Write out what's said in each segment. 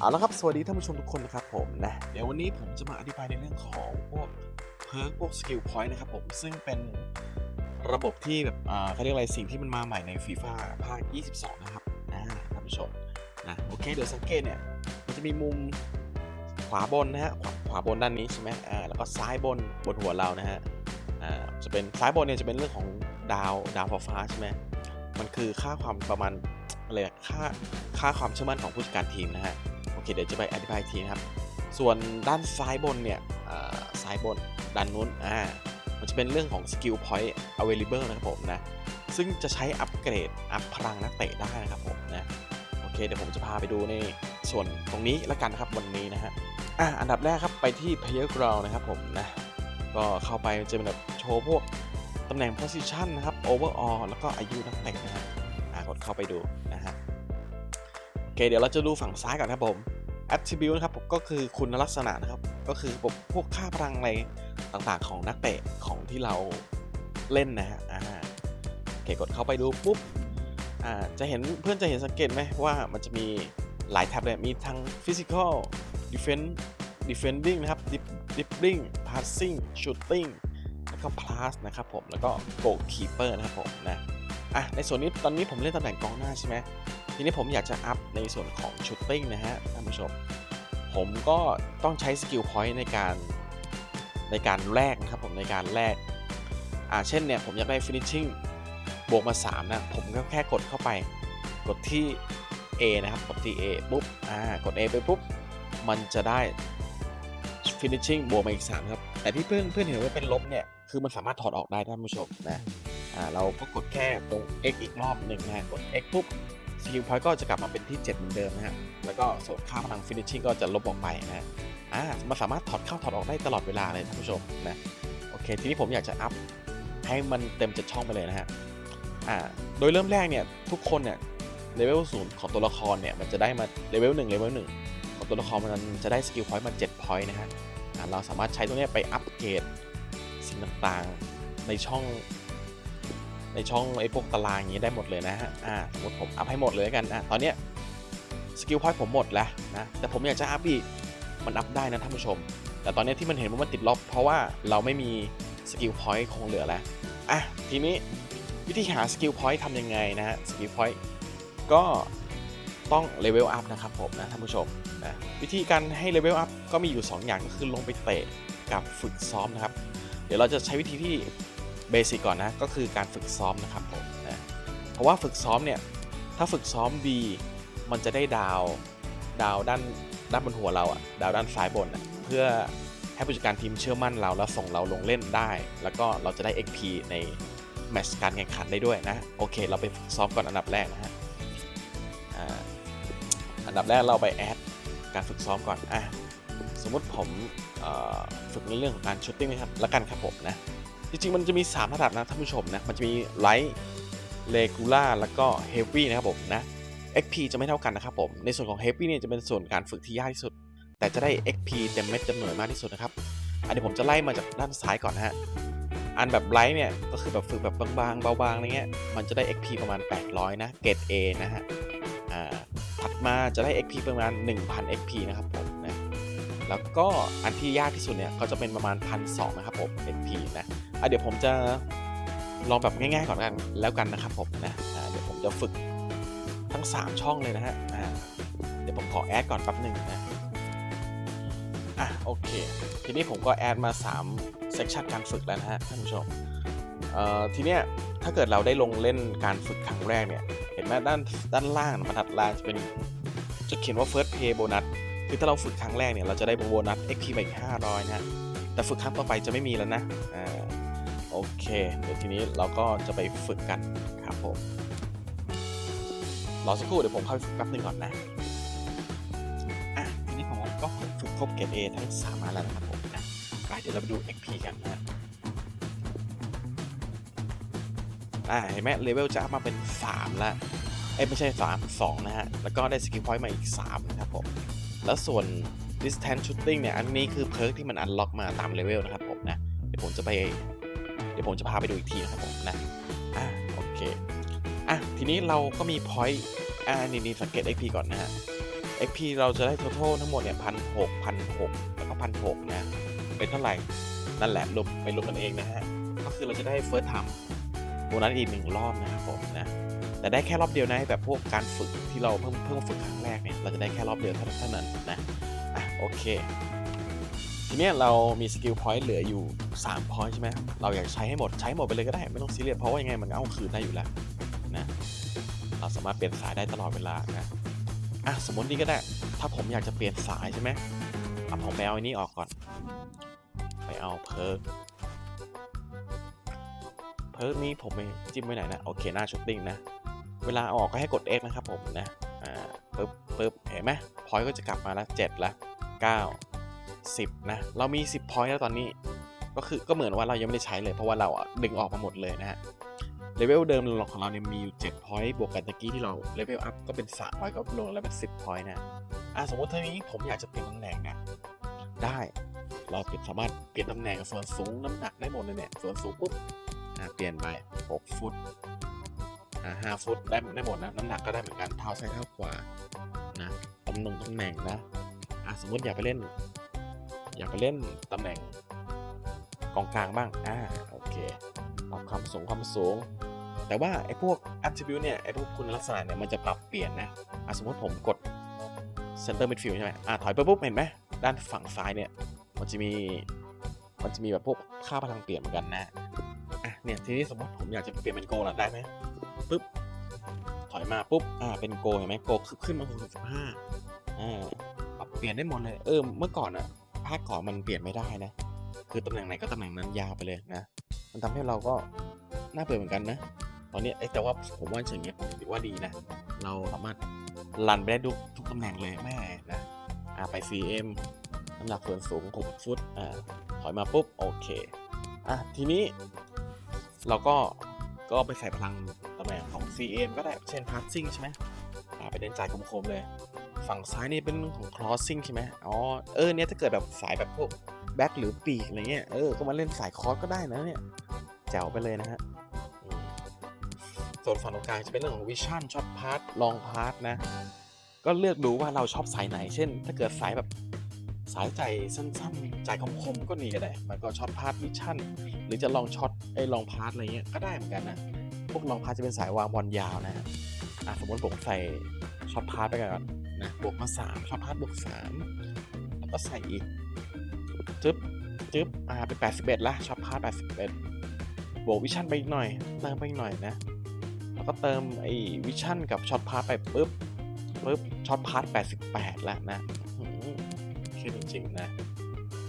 เอาละครับ สวัสดีท่านผู้ชมทุกคนนะครับผมนะ เดี๋ยววันนี้ผมจะมาอธิบายในเรื่องของพวกเพิร์กพวกสกิลพอยต์นะครับผม ซึ่งเป็นระบบที่แบบอ่าเขาเรียกอะไรสิ่งที่มันมาใหม่ในฟีฟ่าภาค 22 นะครับนะท่านผู้ชมนะโอเค เดี๋ยวสังเกตเนี่ยมันจะมีมุมขวาบนนะฮะขวาขวาบนด้านนี้ใช่ไหมอ่าแล้วก็ซ้ายบนบนหัวเรานะฮะอ่าจะเป็นซ้ายบนเนี่ยจะเป็นเรื่องของดาวดาวฟ้าใช่ไหมมันคือค่าความประมาณอะไรค่าค่าความเชื่อมั่นของผู้จัดการทีมนะฮะ เคเดี๋ยวจะไปอธิบายทีนะครับ ส่วนด้านซ้ายบนเนี่ยซ้ายบนด้านนู้นอ่ามันจะเป็นเรื่องของ skill point available นะครับผมนะ ซึ่งจะใช้อัปเกรด อัพพลังนักเตะได้นะครับผมนะ โอเค เดี๋ยวผมจะพาไปดูในส่วนตรงนี้แล้วกันนะครับวันนี้นะฮะ อะ อันดับแรกครับไปที่ player ground นะครับผมนะ ก็เข้าไปจะเป็นแบบโชว์พวกตำแหน่ง position นะครับ overall แล้วก็อายุนักเตะนะฮะ อะ กดเข้าไปดูนะฮะ โอเค เดี๋ยวเราจะดูฝั่งซ้ายก่อนครับผม attribute นะครับผมก็คือคุณลักษณะนะครับ ก็คือพวกค่าพลังอะไรต่างๆ ของนักเตะของที่เราเล่นนะฮะอ่าโอเคกดเข้าไปดูปุ๊บอ่าจะเห็นเพื่อนจะเห็นสังเกตไหมว่ามันจะมีหลายแท็บเลยมีทั้ง physical defense defending นะครับ dribbling passing shooting แล้วก็ plus นะครับผม แล้วก็ goalkeeper นะครับผมนะ อะ ในส่วนนี้ตอนนี้ผมเล่นตำแหน่งกองหน้าใช่ไหม ทีนี้ผมอยากจะอัพในส่วนของชูตติ้งนะฮะท่านผู้ชม ผมก็ต้องใช้สกิลพอยต์ในการในการแลกนะครับผมในการแลกอ่าเช่นเนี่ยผมอยากได้ finishing บวกมา 3 นะ ผมก็แค่กดเข้าไป กดที่ A นะครับ กดที่ A ปุ๊บอ่ากด A ไปปุ๊บ มันจะได้ finishing บวกมาอีก 3 ครับ แต่ที่เพื่อนเพื่อนเห็นว่าเป็นลบเนี่ย คือมันสามารถถอดออกได้ท่านผู้ชมนะ อ่า เราก็กดแค่ตรง x อีกรอบหนึ่งนะฮะกด x ปุ๊บ สกิลพอยต์ก็จะกลับมาเป็นที่ 7 เหมือนเดิมนะฮะ แล้วก็ส่วนค่าพลังฟินิชชิ่งก็จะลบออกไปนะฮะอ่ามันสามารถถอดเข้าถอดออกได้ตลอดเวลาเลยท่านผู้ชมนะ โอเค ทีนี้ผมอยากจะอัพให้มันเต็มเจ็ดช่องไปเลยนะฮะ อ่า โดยเริ่มแรกเนี่ยทุกคนเนี่ยเลเวลศูนย์ของตัวละครเนี่ยมันจะได้มาเลเวลหนึ่งเลเวลหนึ่งของตัวละครมันจะได้สกิลพอยต์มา7พอยต์นะฮะอ่าเราสามารถใช้ตรงนี้ไปอัปเกรดสิ่งต่างๆในช่อง ในช่องไอ้พวกตารางอย่างนี้ได้หมดเลยนะฮะอ่าสมมติผมอัพให้หมดเลยแล้วกันอะตอนเนี้ยสกิลพอยต์ผมหมดแล้วนะแต่ผมอยากจะอัพอีกมันอัพได้นะท่านผู้ชม แต่ตอนนี้ที่มันเห็นว่ามันติดลบ เพราะว่าเราไม่มีสกิลพอยต์คงเหลือแล้วอะทีนี้วิธีหาสกิลพอยต์ทำยังไงนะฮะสกิลพอยต์ก็ต้องเลเวลอัพนะครับผมนะท่านผู้ชมนะวิธีการให้เลเวลอัพก็มีอยู่ 2 อย่างก็คือลงไปเตะกับฝึกซ้อมนะครับ เดี๋ยวเราจะใช้วิธีที่ เบสิกก่อนนะก็คือการฝึกซ้อมนะครับผมนะเพราะว่าฝึกซ้อมเนี่ยถ้าฝึกซ้อมดีมันจะได้ดาวดาวด้านด้านบนหัวเราอะดาวด้านซ้ายบนอะเพื่อให้ผู้จัดการทีมเชื่อมั่นเราแล้วส่งเราลงเล่นได้ แล้วก็เราจะได้ XP ในแมตช์การแข่งขันได้ด้วยนะ โอเค เราไปฝึกซ้อมก่อนอันดับแรกนะฮะอันดับแรกเราไปแอดการฝึกซ้อมก่อนอะสมมติผมฝึกในเรื่องของการชูตติ้งนะครับ แล้วกันครับผมนะ จริงๆ มันจะมี 3 ระดับนะท่านผู้ชมนะ มันจะมีไลท์เลกูล่าแล้วก็เฮฟวี่นะครับผมนะ XP จะไม่เท่ากันนะครับผม ในส่วนของเฮฟวี่เนี่ยจะเป็นส่วนการฝึกที่ยากที่สุด แต่จะได้ XP เต็มเม็ดเต็มหน่วยมากที่สุดนะครับ อันนี้ผมจะไล่มาจากด้านซ้ายก่อนนะฮะ อันแบบไลท์เนี่ยก็คือแบบฝึกแบบบางๆ เบาๆ อะไรเงี้ย มันจะได้ XP ประมาณ 800 นะ เกรด A นะฮะ อ่า ถัดมาจะได้ XP ประมาณ 1,000 XP นะครับผม แล้วก็อันที่ยากที่สุดเนี่ยก็จะเป็นประมาณ1,200นะครับผม XP นะอะเดี๋ยวผมจะลองแบบง่ายๆก่อนกันแล้วกันนะครับผมนะอ่าเดี๋ยวผมจะฝึกทั้ง 3 ช่องเลยนะฮะเดี๋ยวผมขอแอดก่อนแป๊บหนึ่งนะอะโอเค ทีนี้ผมก็แอดมา3เซกชันการฝึกแล้วนะฮะท่านผู้ชมเอ่อทีเนี้ยถ้าเกิดเราได้ลงเล่นการฝึกครั้งแรกเนี่ย เห็นไหมด้านด้านล่างบรรทัดล่างจะเป็นจะเขียนว่า first pay bonus คือถ้าเราฝึกครั้งแรกเนี่ยเราจะได้โบนัส XP ไปอีก500นะฮะแต่ฝึกครั้งต่อไปจะไม่มีแล้วนะอ่าโอเค เดี๋ยวทีนี้เราก็จะไปฝึกกันครับผมรอสักครู่เดี๋ยวผมเข้าไปฝึกแป๊บหนึงก่อนนะอะทีนี้ผมก็ฝึกครบเกรด A ทั้ง3มาแล้วนะครับผมนะไปเดี๋ยวเราไปดู XP กันนะอ่าเห็นไหมเลเวลจะอัพมาเป็น 3 แล้ว เอ้ยไม่ใช่ 3 2 นะฮะ แล้วก็ได้สกิลพอยต์มาอีก 3 นะครับผม แล้วส่วน distance shooting เนี่ย อันนี้คือเพิร์กที่มันอันล็อกมาตามเลเวลนะครับผมนะ เดี๋ยวผมจะไป เดี๋ยวผมจะพาไปดูอีกทีนะครับผมนะ อะโอเค อะ ทีนี้เราก็มี point อ่านี่นี่สังเกต XP ก่อนนะฮะ XP เราจะได้ total ทั้งหมดเนี่ยพันหกพันหกแล้วก็พันหกนะ เป็นเท่าไหร่ นั่นแหละรวมไปรวมกันเองนะฮะ ก็คือเราจะได้ first time โบนัสอีกหนึ่งรอบนะครับผมนะ แต่ได้แค่รอบเดียวนะแบบพวกการฝึกที่เราเพิ่งเพิ่งฝึกครั้งแรกเนี่ยเราจะได้แค่รอบเดียวเท่านั้นนะอะโอเคทีนี้เรามีสกิลพอยต์เหลืออยู่3พอยต์ใช่ไหมเราอยากใช้ให้หมดใช้หมดไปเลยก็ได้ไม่ต้องซีเรียสเพราะว่ายังไงมันก็เอาคืนได้อยู่แล้วนะเราสามารถเปลี่ยนสายได้ตลอดเวลานะอะสมมตินี้ก็ได้ ถ้าผมอยากจะเปลี่ยนสายใช่ไหมอะผมไปเอาอันนี้ออกก่อน ไปเอาเพิร์กเพิร์กนี้ผมไปจิ้มไว้ไหนนะโอเคหน้าช้อปปิ้งนะ เวลาออกก็ให้กด X นะครับผมนะ อ่าปึ๊บปึ๊บเห็นไหมพอยต์ก็จะกลับมาล้ว7ละ9 10 นะ เรามี 10พอยต์แล้วตอนนี้ ก็คือก็เหมือนว่าเรายังไม่ได้ใช้เลย เพราะว่าเราดึงออกมาหมดเลยนะฮะ เลเวลเดิมของเราเนี่ยมีอยู่7 point บวกกันตะกี้ที่เราเลเวลอัพก็เป็น3 point ก็ลงแล้วเป็น10 point นะ อะสมมติทีนี้ผมอยากจะเปลี่ยนตำแหน่งนะ ได้ เราเปลี่ยนสามารถเปลี่ยนตำแหน่งส่วนสูงน้ำหนักได้หมดเลยเนี่ย ส่วนสูงปุ๊บ อะเปลี่ยนไป 6 ฟุต อะ5ฟุตได้ได้หมดนะน้ำหนักก็ได้เหมือนกันเท้าซ้ายเท้าขวานะตำแหน่งตำแหน่งนะอะสมมติอยากไปเล่น อยากไปเล่นตำแหน่งกองกลางบ้างอ่าโอเคปรับความสูงความสูง แต่ว่าไอ้พวก attribute เนี่ยไอ้พวกคุณลักษณะเนี่ยมันจะปรับเปลี่ยนนะอะสมมติผมกด center midfield ใช่ไหมอะถอยไปปุ๊บเห็นไหมด้านฝั่งซ้ายเนี่ยมันจะมีมันจะมีแบบพวกค่าพลังเปลี่ยนเหมือนกันนะอะเนี่ยทีนี้สมมติผมอยากจะเปลี่ยนเป็นโกล่ะได้ไหมปุ๊บถอย มาปุ๊บ อ่า เป็นโกเห็นไหมโกขึ้นมา65อ่าปรับเปลี่ยนได้หมดเลย เออ เมื่อก่อนอะภาคก่อนมันเปลี่ยนไม่ได้นะ คือตำแหน่งไหนก็ตำแหน่งนั้นยาวไปเลยนะ มันทำให้เราก็น่าเบื่อเหมือนกันนะ ตอนนี้ไอ้แต่ว่าผมว่าอย่างเงี้ยผมถือว่าดีนะ เราสามารถรันไปได้ทุกทุกตำแหน่งเลยแม่นะ อ่า ไป CM น้ำหนักส่วนสูง6ฟุต อ่า ถอยมาปุ๊บ โอเค อะ ทีนี้เราก็ก็ไปใส่พลัง CM ก็ได้เช่น passing ใช่ไหมอ่าไปเดินจ่ายคมๆเลย ฝั่งซ้ายนี่เป็นของ crossing ใช่ไหมอ๋อเออเนี่ยถ้าเกิดแบบสายแบบพวกแบ็คหรือปีกอะไรเงี้ยเออก็มาเล่นสายคอร์สก็ได้นะเนี่ยแจ๋วไปเลยนะฮะส่วนฝั่งตรงกลางจะเป็นเรื่องของวิชั่นช็อตพาร์ทลองพาร์ทนะ ก็เลือกดูว่าเราชอบสายไหน เช่น ถ้าเกิดสายแบบสายใจสั้นๆใจคมๆก็นี่ก็ได้ มันก็ช็อตพาร์ทวิชั่นหรือจะลองช็อตไอ้ลองพาร์ทอะไรเงี้ยก็ได้เหมือนกันนะ พวกลองพาจะเป็นสายวางบอลยาวนะฮะสมมติผมใส่ช็อตพาร์ไปก่อนนะบวกมาสามช็อตพาร์บวกสามแล้วก็ใส่อีกจึ๊บจึ๊บอ่าเป็น81ละช็อตพาร์ท81บวกวิชั่นไปอีกหน่อยเติมไปอีกหน่อยนะ แล้วก็เติมไอ้วิชั่นกับช็อตพาร์ไปปุ๊บปุ๊บช็อตพาร์ทแล้วนะอื้อหือคือจริงๆนะ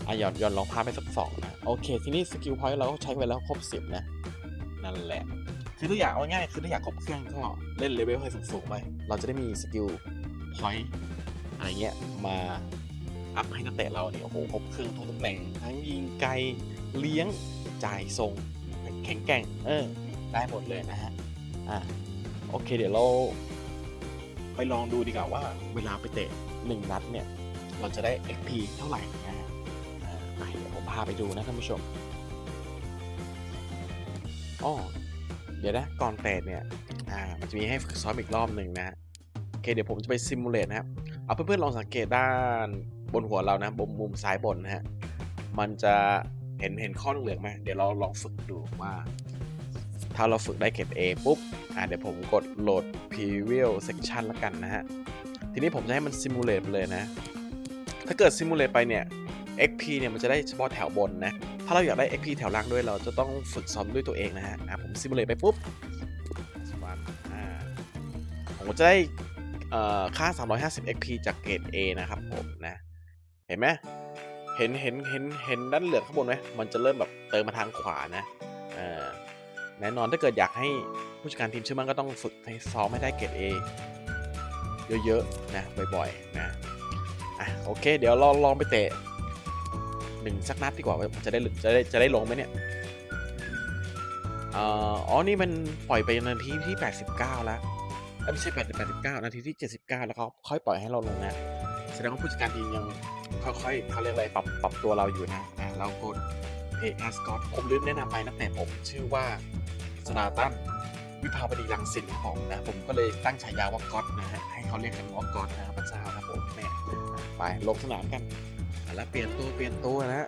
อะหย่อนหย่อนลองพาไปสักสองนะ โอเค ทีนี้สกิลพอยต์เราก็ใช้ไปแล้วครบ10นะ นั่นแหละ คือถ้าอยากเอาง่ายคือถ้าอยากครบเครื่องก็เล่นเลเวลให้สูงๆไปเราจะได้มีสกิลพอยต์อะไรเงี้ยมาอัพให้นักเตะเราเนี่ยโอ้โหครบเครื่องทุกตำแหน่งทั้งยิงไกลเลี้ยงจ่ายทรงแข็งแกร่งเออได้หมดเลยนะฮะอะโอเคเดี๋ยวเราไปลองดูดีกว่าว่าเวลาไปเตะหนึ่งนัดเนี่ย เราจะได้ XP เท่าไหร่นะฮะอ่าไปเดี๋ยวผมพาไปดูนะท่านผู้ชมอ๋อ เดี๋ยวนะก่อนเตะเนี่ย อ่า มันจะมีให้ฝึกซ้อมอีกรอบหนึ่งนะฮะโอเคเดี๋ยวผมจะไปซิมูเลตนะครับ เอาเพื่อนๆลองสังเกตด้านบนหัวเรานะบนมุมซ้ายบนนะฮะ มันจะเห็นเห็นข้อเหลืองไหมเดี๋ยวเราลองฝึกดูว่า ถ้าเราฝึกได้เกรด A ปุ๊บ อ่าเดี๋ยวผมกดโหลด Preview Section ละกันนะฮะ ทีนี้ผมจะให้มัน Simulate ไปเลยนะ ถ้าเกิด Simulate ไปเนี่ย XP เนี่ยมันจะได้เฉพาะแถวบนนะ ถ้าเราอยากได้ XP แถวล่างด้วยเราจะต้องฝึกซ้อมด้วยตัวเองนะฮะอ่าผม Simulate ไปปุ๊บอ่าผมจะได้เอ่อค่า 350 XP จากเกรด A นะครับผมนะ เห็นไหมเห็นเห็นเห็นเห็นด้านเหลืองข้างบนไหมมันจะเริ่มแบบเติมมาทางขวานะแน่นอนถ้าเกิดอยากให้ผู้จัดการทีมเชื่อมั่นก็ต้องฝึกให้ซ้อมให้ได้เกรด A เยอะๆนะบ่อยๆนะอะโอเค เดี๋ยวลองลองไปเตะ หนึ่งสักนัดดีกว่าจะได้จะได้จะได้ลงไหมเนี่ยอ๋อ นี่มันปล่อยไปนาทีที่ 89 แล้วเอ้ยไม่ใช่8 89 นาทีที่ 79 แล้วเขาค่อยปล่อยให้เราลงนะ แสดงว่าผู้จัดการทีมยังค่อยๆเขาเรียกอะไรปรับปรับตัวเราอยู่นะอะเรากดเพจแอสกอตผมลืมแนะนำไปนักเตะผมชื่อว่าสนาตันวิภาวดีรังสิตของนะ ผมก็เลยตั้งฉายาว่าก๊อตนะฮะให้เขาเรียกกันว่าก๊อตนะครับพระเจ้าครับผมแม่ไปลงสนามกัน แล้วเปลี่ยนตัวเปลี่ยนตัวนะ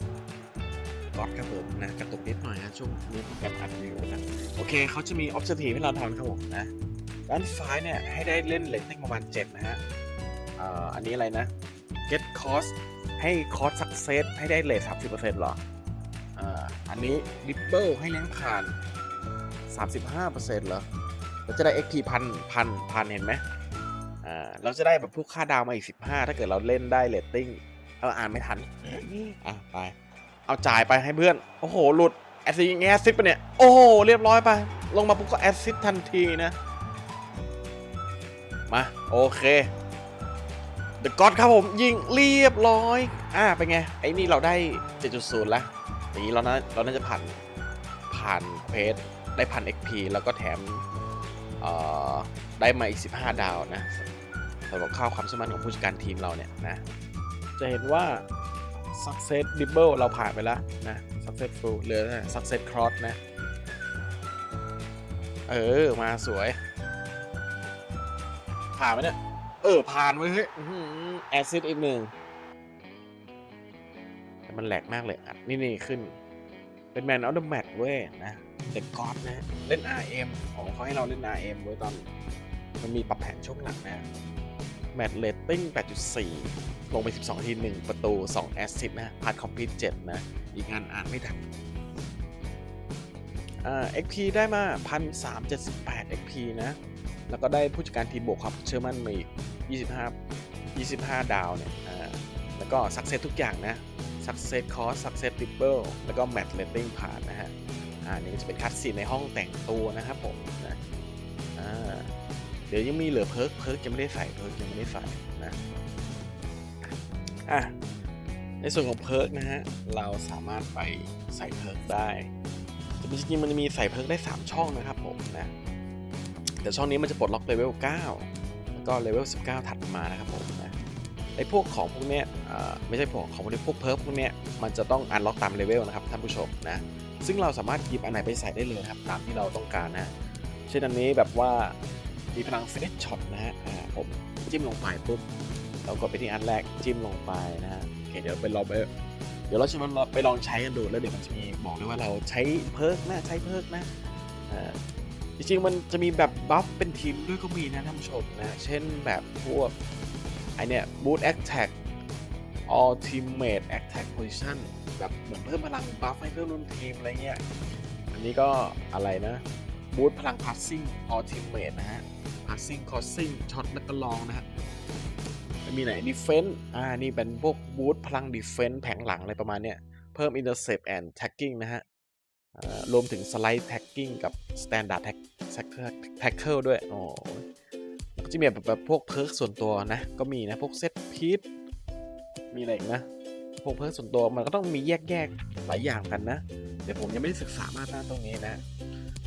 กอดครับผมนะกระตุกนิดหน่อยนะช่วงนี้โปรแกรมอัดวิวนะโอเคเขาจะมีออบเจกตีให้เราทำครับผมนะด้านซ้ายเนี่ยให้ได้เล่นเลตติ้งประมาณ7นะฮะอ่าอันนี้อะไรนะ get cost ให้ cost success ให้ได้เลท30%หรออ่าอันนี้ ripple ให้เลี้ยงผ่าน 35%เหรอเราจะได้ XP พันพันพันเห็นไหมอ่าเราจะได้แบบพวกค่าดาวมาอีก 15 ถ้าเกิดเราเล่นได้เรตติ้ง เราอ่านไม่ทัน อะไป เอาจ่ายไปให้เพื่อน โอ้โห หลุด แอซิดแอสซิดไปเนี่ย โอ้โห เรียบร้อยไป ลงมาปุ๊บก็แอซิดทันทีนะ มา โอเคเดอะก็ d ครับผม ยิงเรียบร้อย อ่าเป็นไง ไอ้นี่เราได้ 7.0 แล้ว อย่างนี้เราน่าเราน่าจะผ่าน ผ่านเควสได้พัน XP แล้วก็แถมได้มาอีก 15 ดาวนะสำหรับข้าวความสามารถของผู้จัดการทีมเราเนี่ยนะ จะเห็นว่า success dribble เราผ่านไปแล้วนะ successful เหลือ success cross นะ เออ มาสวย ผ่านไหมเนี่ย เออ ผ่านไว้เฮ้ยแอซิดอีกหนึ่งแต่มันแหลกมากเลยอะนี่นี่ขึ้น เป็นแมนออฟเดอะแมตเว้ยนะเด็กก๊อตนะ เล่น RM ของเขาให้เราเล่น RM ไว้ตอน มันมีปรับแผนช่วงหลังนะ แมตเลตติ้ง 8.4 ลงไป 12 ที 1 ประตู 2 แอสซิสต์นะพาร์ทคอมพลีท7นะ อีกงานอ่านไม่ทันอ่า XP ได้มา 1,378 XP นะ แล้วก็ได้ผู้จัดการทีมบวกความเชื่อมั่นมาอีก25 25 ดาวเนี่ยอ่าแล้วก็ success ทุกอย่างนะ success cost success triple แล้วก็ match rating ผ่านนะฮะอ่านี่ก็จะเป็นคัดซีนในห้องแต่งตัวนะครับผมนะ เดี๋ยวยังมีเหลือเพิร์กเพิร์กยังไม่ได้ใส่เพิร์กยังไม่ได้ใส่นะอะในส่วนของเพิร์กนะฮะเราสามารถไปใส่เพิร์กได้แต่จริงๆมันจะมีใส่เพิร์กได้ 3 ช่องนะครับผมนะแต่ช่องนี้มันจะปลดล็อกเลเวล 9 แล้วก็เลเวล 19 ถัดมานะครับผมนะไอ้พวกของพวกเนี้ยอ่าไม่ใช่พวกของพวกนี้พวกเพิร์กพวกเนี้ยมันจะต้องอันล็อกตามเลเวลนะครับท่านผู้ชมนะซึ่งเราสามารถหยิบอันไหนไปใส่ได้เลยครับตามที่เราต้องการนะเช่นอันนี้แบบว่า มีพลังฟินิชช็อตนะฮะผมจิ้มลงไปปุ๊บเรากดไปที่อันแรกจิ้มลงไปนะฮะโอเคเดี๋ยวไปลองไปเดี๋ยวเราจะมาลองไปลองใช้กันดูแล้วเดี๋ยวมันจะมีบอกด้วยว่าเราใช้เพิร์กนะใช้เพิร์กนะจริงๆมันจะมีแบบบัฟเป็นทีมด้วยก็มีนะท่านผู้ชมนะเช่นแบบพวกไอเนี่ยบูทแอคแท็ก all teammate attack position แบบเหมือนเพิ่มพลังบัฟให้เพื่อนร่วมทีมอะไรเงี้ย อันนี้ก็อะไรนะ บูทพลัง passing all teammate นะฮะ passing crossing ช็อตแล้วก็ลองนะฮะมีไหน defense อ่า นี่เป็นพวกบูทพลัง defense แผงหลังอะไรประมาณเนี้ย เพิ่ม intercept and tagging นะฮะรวมถึง slide tagging กับ standard tag tackle ด้วย โอ้แล้วก็จะมีแบบแบบพวกเพิร์กส่วนตัวนะ ก็มีนะ พวกเซตพีทมีอะไรอีกนะ พวกเพิร์กส่วนตัวมันก็ต้องมีแยกๆหลายอย่างกันนะ เดี๋ยวผมยังไม่ได้ศึกษามากด้านตรงนี้นะ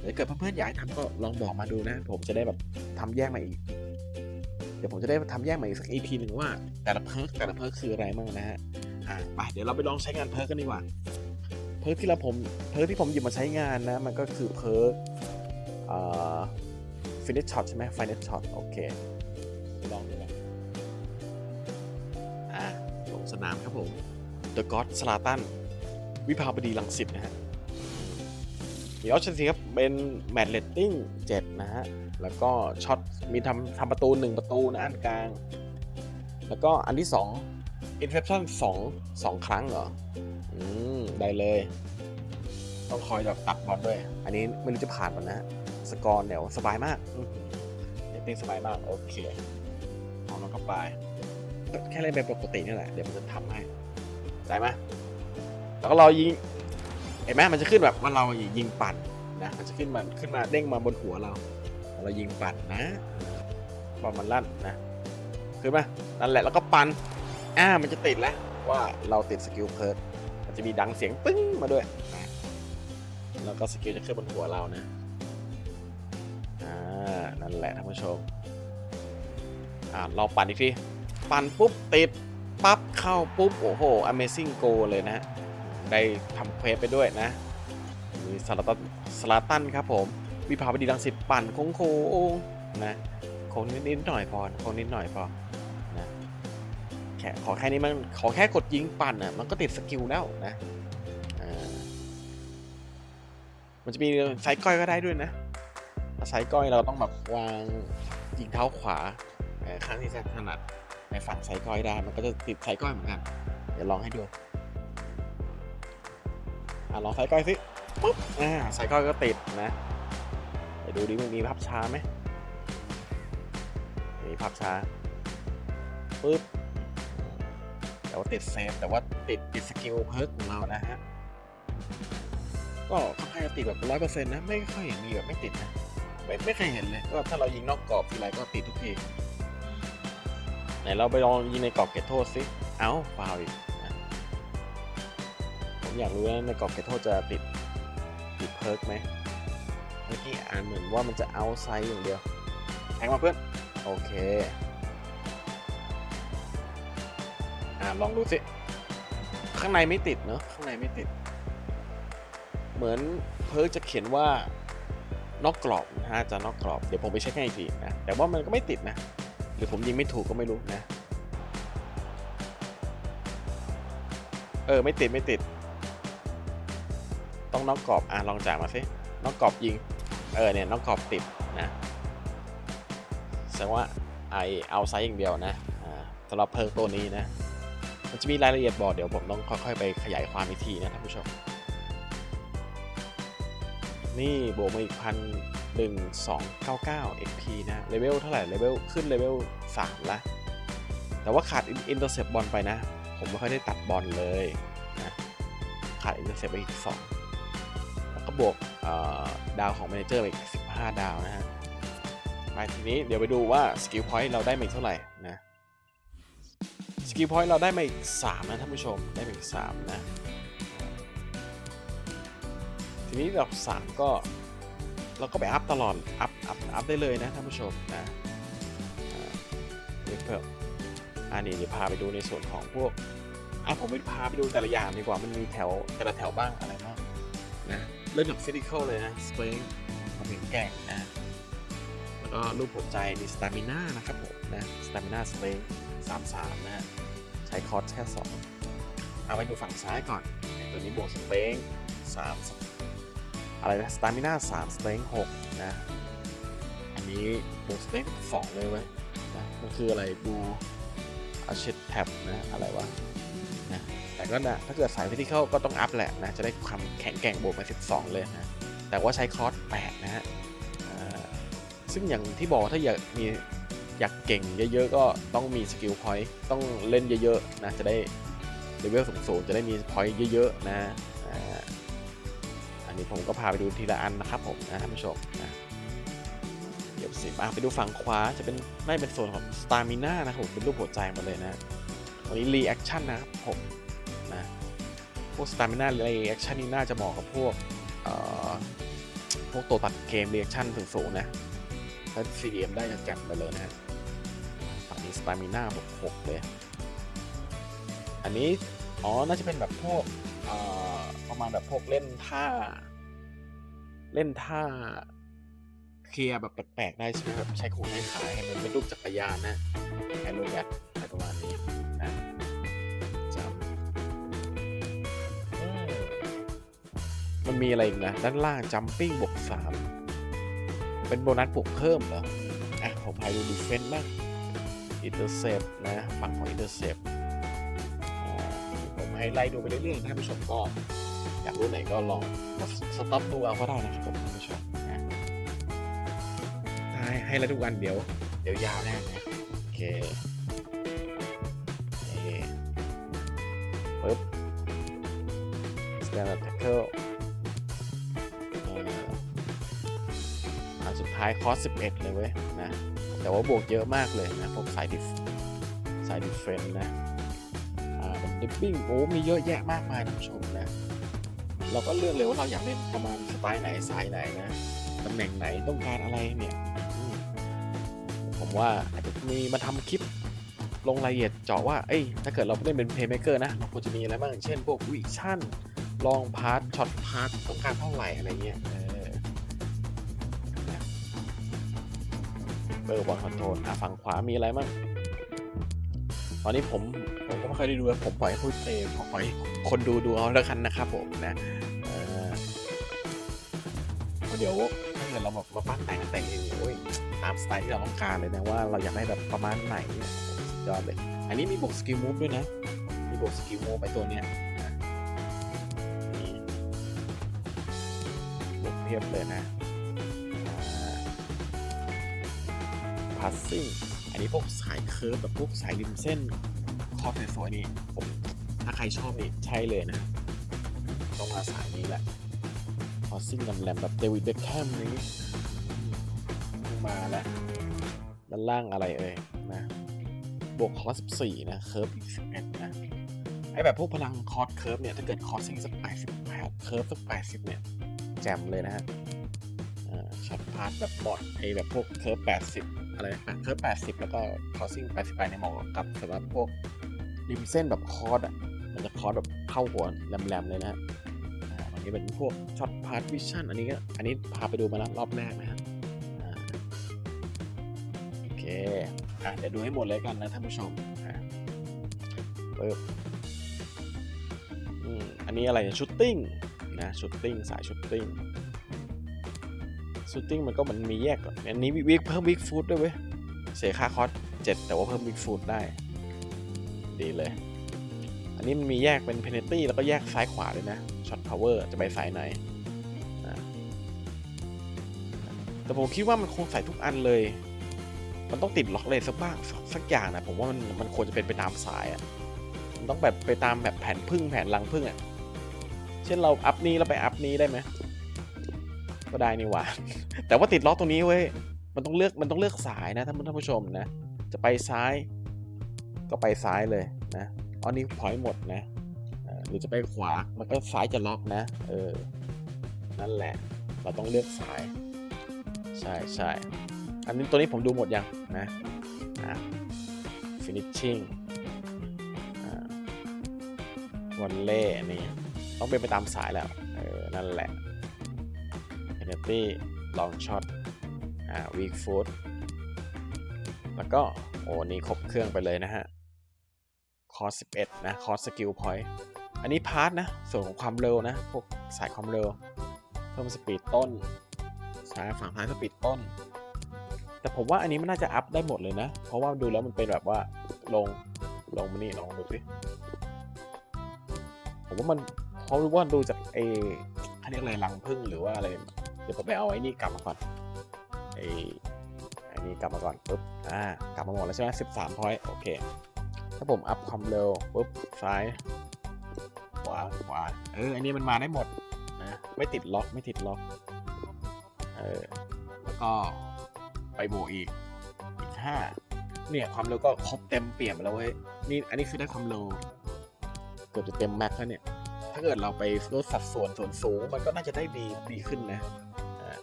เดี๋ยวเกิดเพื่อนๆอยากทำก็ลองบอกมาดูนะ ผมจะได้แบบทำแยกมาอีก เดี๋ยวผมจะได้ทำแยกมาอีกสัก EP หนึ่งว่า แต่ละเพิร์กแต่ละเพิร์กคืออะไรบ้างนะฮะอะไปเดี๋ยวเราไปลองใช้งานเพิร์กกันดีกว่า เพิร์กที่เราผมเพิร์กที่ผมหยิบมาใช้งานนะ มันก็คือเพิร์กอ่าฟินิชช็อตใช่ไหมฟินิชช็อตโอเคไปลองดูกันอะลงสนามครับผม The God s l a t a n วิภาวดีลังสิตนะฮะ มีออปชั่นสีครับเป็นแมตเลตติ้ง7นะฮะ แล้วก็ช็อตมีทำทำประตู 1 ประตูนะอันกลาง แล้วก็อันที่2 Inception 2 2 ครั้งเหรอ อืม ได้เลย ต้องคอยแบบตัดบอลด้วย อันนี้ไม่รู้จะผ่านมันนะฮะสกอร์เดี๋ยวสบายมากเลตติ้งสบายมาก โอเคเอาแล้วก็ไปแค่เล่นเป็นปกตินี่แหละ เดี๋ยวมันจะทำให้ใจไหมแล้วก็เรายิง เห็นไหมมันจะขึ้นแบบว่าเรายิงปั่นนะมันจะขึ้นมาขึ้นมาเด้งมาบนหัวเรา เรายิงปั่นนะบอลมันลั่นนะขึ้นมานั่นแหละแล้วก็ปั่นอ่ามันจะติดแล้วว่าเราติดสกิลเพิร์ดมันจะมีดังเสียงปึ้งมาด้วยนะแล้วก็สกิลจะขึ้นบนหัวเรานะอ่านั่นแหละท่านผู้ชมอ่าเราปั่นอีกทีปั่นปุ๊บติดปั๊บเข้าปุ๊บโอ้โห Amazing Go เลยนะ ได้ทำเควสไปด้วยนะมีสลาตันสลาตันครับผม วิภาวดีรังสิตปั่นโค้งโค้งนะโค้งนิดๆหน่อยพอโค้งนิดหน่อยพอนะค่ขอแค่นี้มันขอแค่กดยิงปั่นอะมันก็ติดสกิลแล้วนะมันจะมีไซก้อยก็ได้ด้วยนะถ้าไซก้อยเราต้องแบบวางยิงเท้าขวาข้างที่จะถนัดในฝั่งไซก้อยได้ มันก็จะติดไซก้อยเหมือนกัน เดี๋ยวลองให้ดู อะลองไซส์ก้อยสิปุ๊บอ่าไซส์ก้อยก็ติดนะไปดูดิมันมีภาพช้าไหมมีภาพช้าปุ๊บแต่ว่าติดเซฟแต่ว่าติดติดสกิลเพิร์กของเรานะฮะก็ค่อนข้างจะติดแบบร้อยเปอร์เซ็นต์นะ ไม่ค่อยเห็นมีแบบไม่ติดนะ ไม่ไม่เคยเห็นเลย ก็ถ้าเรายิงนอกกรอบทีไรก็ติดทุกที ไหนเราไปลองยิงในกรอบเกตโทษสิ เอ้าฟาวอีก อยากรู้ว่าในกรอบเกตโทษจะติดติดเพิร์กไหมเมื่อกี้อ่านเหมือนว่ามันจะเอาไซด์อย่างเดียวแทงมาเพื่อน โอเค อ่าลองดูสิ ข้างในไม่ติดเนอะข้างในไม่ติด เหมือนเพิร์กจะเขียนว่านอกกรอบนะฮะจะนอกกรอบ เดี๋ยวผมไปเช็คให้อีกทีนะ แต่ว่ามันก็ไม่ติดนะ หรือผมยิงไม่ถูกก็ไม่รู้นะ เออ ไม่ติดไม่ติด ต้องนอกกรอบอะลองจ่ายมาสินอกกรอบยิง เออเนี่ยนอกกรอบติดนะแสดงว่าไอเอาไซส์อย่างเดียวนะอ่าสำหรับเพิร์กตัวนี้นะ มันจะมีรายละเอียดบอกเดี๋ยวผมต้องค่อยๆไปขยายความอีกทีนะท่านผู้ชม นี่บวกมาอีกพันหนึ่งสองเก้าเก้า XP นะเลเวลเท่าไหร่เลเวลขึ้นเลเวลสามละแต่ว่าขาดอินเตอร์เซปบอลไปนะ ผมไม่ค่อยได้ตัดบอลเลยนะขาดอินเตอร์เซปไปอีก2แล้วก็ บวกดาวของ m ม n เจอร์ไปอีก 15 ดาวนะฮะไปทีนี้เดี๋ยวไปดูว่าสกิลพอยต์เราได้มาอีกเท่าไหร่นะสกิลพอยต์เราได้มาอีก 3 นะท่านผู้ชมได้มาอีก 3 นะ ทีนี้ระดับสามก็เราก็ไปอัพตลอด อัพ อัพ อัพได้เลยนะท่านผู้ชมนะเดี๋ยวเพิ่มอันนี้เดี๋ยวพาไปดูในส่วนของพวกอะผมไปพาไปดูแต่ละอย่างดีกว่ามันมีแถวแต่ละแถวบ้างอะไรบ้างนะ ริ่มจากฟิสิกอลเลยนะสเปงความแข็งแกร่งนะแล้วก็รูปหัวใจมีสตามิน่านะครับผมนะสตามิน่าสเปงสามสามนะฮะใช้คอร์สแค่สองเอาไปดูฝั่งซ้ายก่อน ตัวนี้บวกสเปงสามอะไรนะสตามิน่าสามสเต็งหกนะอันนี้บวกสเต็งสองเลยเว้ยนะมันคืออะไรดูอาชิตแท็บนะอะไรวะ แต่ก็นะถ้าเกิดสายฟิสิกอลก็ต้องอัพแหละนะ จะได้ความแข็งแกร่งบวกมา 12 เลยนะ แต่ว่าใช้คอร์ส8นะฮะซึ่งอย่างที่บอกถ้าอยากมีอยากเก่งเยอะๆ ก็ต้องมีสกิลพอยต์ต้องเล่นเยอะๆนะจะได้เลเวลสูงๆจะได้มีพอยต์เยอะๆนะอันนี้ผมก็พาไปดูทีละอันนะครับผมนะท่านผู้ชมนะเดี๋ยวสิมาไปดูฝั่งขวาจะเป็นน่เป็นส่วนของสตามิน่านะครับผมเป็นรูปหัวใจหมาเลยนะวันนี้รีแอคชั่นนะครับผม นะ พวกสตามิน่ารีแอคชั่นนี่น่าจะเหมาะกับพวกพวกตัวตัดเกมเรีแอคชั่นสูงๆนะถ้า CDM ได้จะแจ่มไปเลยนะฝั่งนี้สตามิน่าบวกหกเลย อันนี้ อ๋อ น่าจะเป็นแบบพวกเอ่อประมาณแบบพวกเล่นท่า เล่นท่าเคลียร์แบบแปลกๆได้ใช่ไหมแบบใช้ขู่ใช้ขาให้มันเป็นรูปจักรยานนะแอโรแบทอะไรประมาณนี้ มันมีอะไรอีกนะ ด้านล่างจัมปิ้งบวกสามเป็นโบนัสบวกเพิ่มเหรอ อะ ผมพายดูดีเฟนต์บ้างอินเตอร์เซปนะ ฝั่งของอินเตอร์เซปผมให้ไล่ดูไปเรื่อยๆนะท่านผู้ชมก็อยากรู้ไหนก็ลองสต็อปดูเอาก็ได้นะครับผมท่านผู้ชมนะให้ให้แล้วทุกวันเดี๋ยว เดี๋ยวยาวแน่นะโอเค สุดท้ายคอร์ส11 เลยเว้ยนะแต่ว่าบวกเยอะมากเลยนะพวกสายดิฟสายดิฟเฟนนะอ่าดิปปิ้งโอ้มีเยอะแยะมากมายท่านผู้ชมนะเราก็เลือกเลยว่าเราอยากเล่นประมาณสไตล์ไหนสายไหนนะตำแหน่งไหนต้องการอะไรเนี่ยผมว่าอาจจะมีมาทำคลิปลงรายละเอียดเจาะว่า เอ้ย ถ้าเกิดเราเล่นเป็นเพย์เมเกอร์นะ เราควรจะมีอะไรบ้าง เช่น พวกวิชั่น ลองพาร์ทช็อตพาร์ทต้องการเท่าไหร่อะไรเงี้ย เออเบอร์บอลคอนโทรลอะฝั่งขวามีอะไรบ้างตอนนี้ผมผมก็ไม่ค่อยได้ดูผมปล่อยให้พูดเองปล่อยคนดูดูเอาแล้วกันนะครับผมนะเเดี๋ยวถ้าเกิดเราแบบมาปั้นแต่งกันแต่งเองโอ้ยตามสไตล์ที่เราต้องการเลยนะว่าเราอยากได้แบบประมาณไหนยสุดอดเลย อันนี้มีบวกสกิลมูฟด้วยนะ มีบวกสกิลมูฟไปตัวเนี้ยมีบวกเพียบเลยนะ พัสซิ่ง อันนี้พวกสายเคิร์ฟแบบพวกสายริมเส้น คอสวยๆนี่ผมถ้าใครชอบนี่ใช่เลยนะ ต้องมาสายนี้แหละคอสซิ่งแหลมแบบเดวิดเบคแฮมนี้ต้องมาแล้วด้านล่างอะไรเอ่ยนะบวกคอร์ส14นะเคิร์ฟอีก11นะไอแบบพวกพลังคอร์สเคิร์ฟเนี่ย ถ้าเกิดคอร์สซิ่งสัก88เคิร์ฟสัก80เนี่ย แจ่มเลยนะฮะอ่าช็อตพาร์ทแบบบอดไอแบบพวกเคิร์ฟ80 อะไรเคิร์ฟ80แล้วก็คอสซิ่ง88ในเหมาะกับสำหรับพวกริมเส้นแบบคอร์สอะมันจะคอร์สแบบเข้าหัวแหลมๆเลยนะฮะอ่าอันนี้เป็นพวกช็อตพาร์ทวิชั่นอันนี้ก็อันนี้พาไปดูมาแล้วรอบแรกนะฮะโอเคอะเดี๋ยวดูให้หมดเลยกันนะท่านผู้ชมอะปึ๊บอืมอันนี้อะไรชุดติ้งนะชุดติ้งสายชุดติ้ง ชุดติ้งมันก็มันมีแยกก่อนอันนี้วิกเพิ่มวิกฟูดด้วยเว้ย เสียค่าคอสเจ็ดแต่ว่าเพิ่มวิกฟูดได้ ดีเลย อันนี้มันมีแยกเป็นเพน t ตี้แล้วก็แยกซ้ายขวาเลยนะช็อตพาวเวอร์จะไปสายไหนแต่ผมคิดว่ามันคงใส่ทุกอันเลย มันต้องติดล็อกเลยสักบ้างสักสักอย่างนะผมว่ามันมันควรจะเป็นไปตามสายอะ่ะมันต้องแบบไปตามแบบแผนพึ่งแผนรังพึ่งอะ่ะ เช่นเราอัพนี้แล้วไปอัพนี้ได้ไหม ก็ได้นี่หว่า แต่ว่าติดล็อกตรงนี้เว้ย มันต้องเลือกมันต้องเลือกสายนะท่านท่านผู้ชมนะ จะไปซ้าย ก็ไปซ้ายเลยนะอันนี้พอยหมดนะหรือจะไปขวา มันก็ซ้ายจะล็อกนะ เออ นั่นแหละ เราต้องเลือกสาย ใช่ใช่อันนี้ตัวนี้ผมดูหมดยังนะอะ finishing วันเล่นี่ ต้องเป็นไปตามสายแล้ว เออ นั่นแหละ penalty long shot อ่า weak foot แล้วก็ โอ้นี่ครบเครื่องไปเลยนะฮะ คอร์ส11 นะ คอร์สสกิลพอยต์อันนี้พาร์ทนะ ส่วนของความเร็วนะ พวกสายความเร็ว เพิ่มสปีดต้น สายฝั่งท้ายสปีดต้น แต่ผมว่าอันนี้มันน่าจะอัพได้หมดเลยนะ เพราะว่าดูแล้วมันเป็นแบบว่าลง ลงมานี่ลองดูสิ ผมว่ามันเพราะว่าดูจากไอ้เขาเรียกอะไรรังพึ่งหรือว่าอะไร เดี๋ยวผมไปเอาไอ้นี่กลับมาก่อนไอ้ไอ้นี่กลับมาก่อนปุ๊บอ่ากลับมาหมดแล้วใช่ไหมสิบสามพอยต์โอเค ถ้าผมอัพความเร็วปุ๊บซ้ายขวาขวาเอออันนี้มันมาได้หมดนะไม่ติดล็อกไม่ติดล็อกเออแล้วก็ไปโบวกอีกอีกห้าเนี่ยความเร็วก็ครบเต็มเปี่ยมแล้วเว้ยนี่อันนี้คือได้ความเร็วเกือบจะเต็มแม็กซ์แล้วเนี่ยถ้าเกิดเราไปลดสัดส่วนส่วนสูงมันก็น่าจะได้ดีดีขึ้นนะ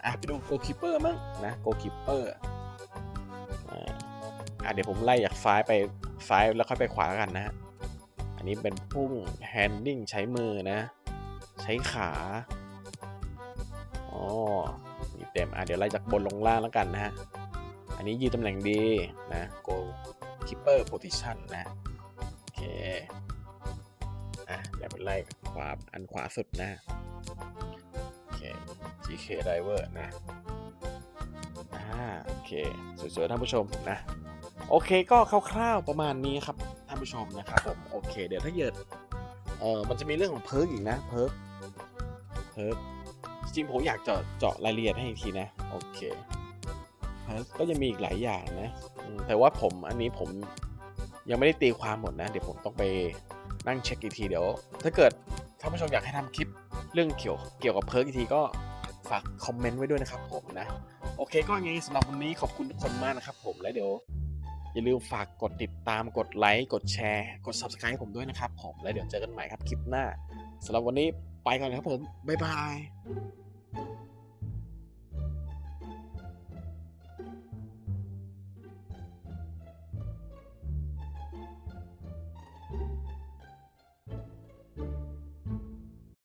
อะไปดูโกคิปเปอร์มั้งนะโกคิปเปอร์อ่าอะเดี๋ยวผมไล่จากซ้ายไปซ้ายแล้วค่อยไปขวากันนะฮะอันนี้เป็นพุ่งแฮนดิ้งใช้มือนะ ใช้ขาอ๋อมีเต็มอะเดี๋ยวไล่จากบนลงล่างแล้วกันนะฮะอันนี้ยืนตำแหน่งดีนะ go keeper position นนะโอเคอะเดี๋ยวไปไล่ขวาอันขวาสุดนะ GK driver นะอ่าโอเค สวยๆท่านผู้ชมนะ โอเคก็คร่าวๆประมาณนี้ครับท่านผู้ชมนะครับผมโอเค เดี๋ยวถ้าเกิดเออมันจะมีเรื่องของเพิร์กอีกนะเพิร์กเพิร์กจริงผมอยากเจาะเจาะรายละเอียดให้อีกทีนะโอเคเพิร์กก็จะมีอีกหลายอย่างนะแต่ว่าผมอันนี้ผมยังไม่ได้ตีความหมดนะ เดี๋ยวผมต้องไปนั่งเช็คอีกทีเดี๋ยว ถ้าเกิดท่านผู้ชมอยากให้ทำคลิปเรื่องเกี่ยวเกี่ยวกับเพิร์กอีกทีก็ ฝากคอมเมนต์ไว้ด้วยนะครับผมนะ โอเคก็ยังไงสำหรับวันนี้ขอบคุณทุกคนมากนะครับผมและเดี๋ยว อย่าลืมฝากกดติดตามกดไลค์กดแชร์กด subscribe ให้ผมด้วยนะครับผมแล้วเดี๋ยวเจอกันใหม่ครับคลิปหน้าสำหรับวันนี้ไปก่อนครับผมบ๊ายบาย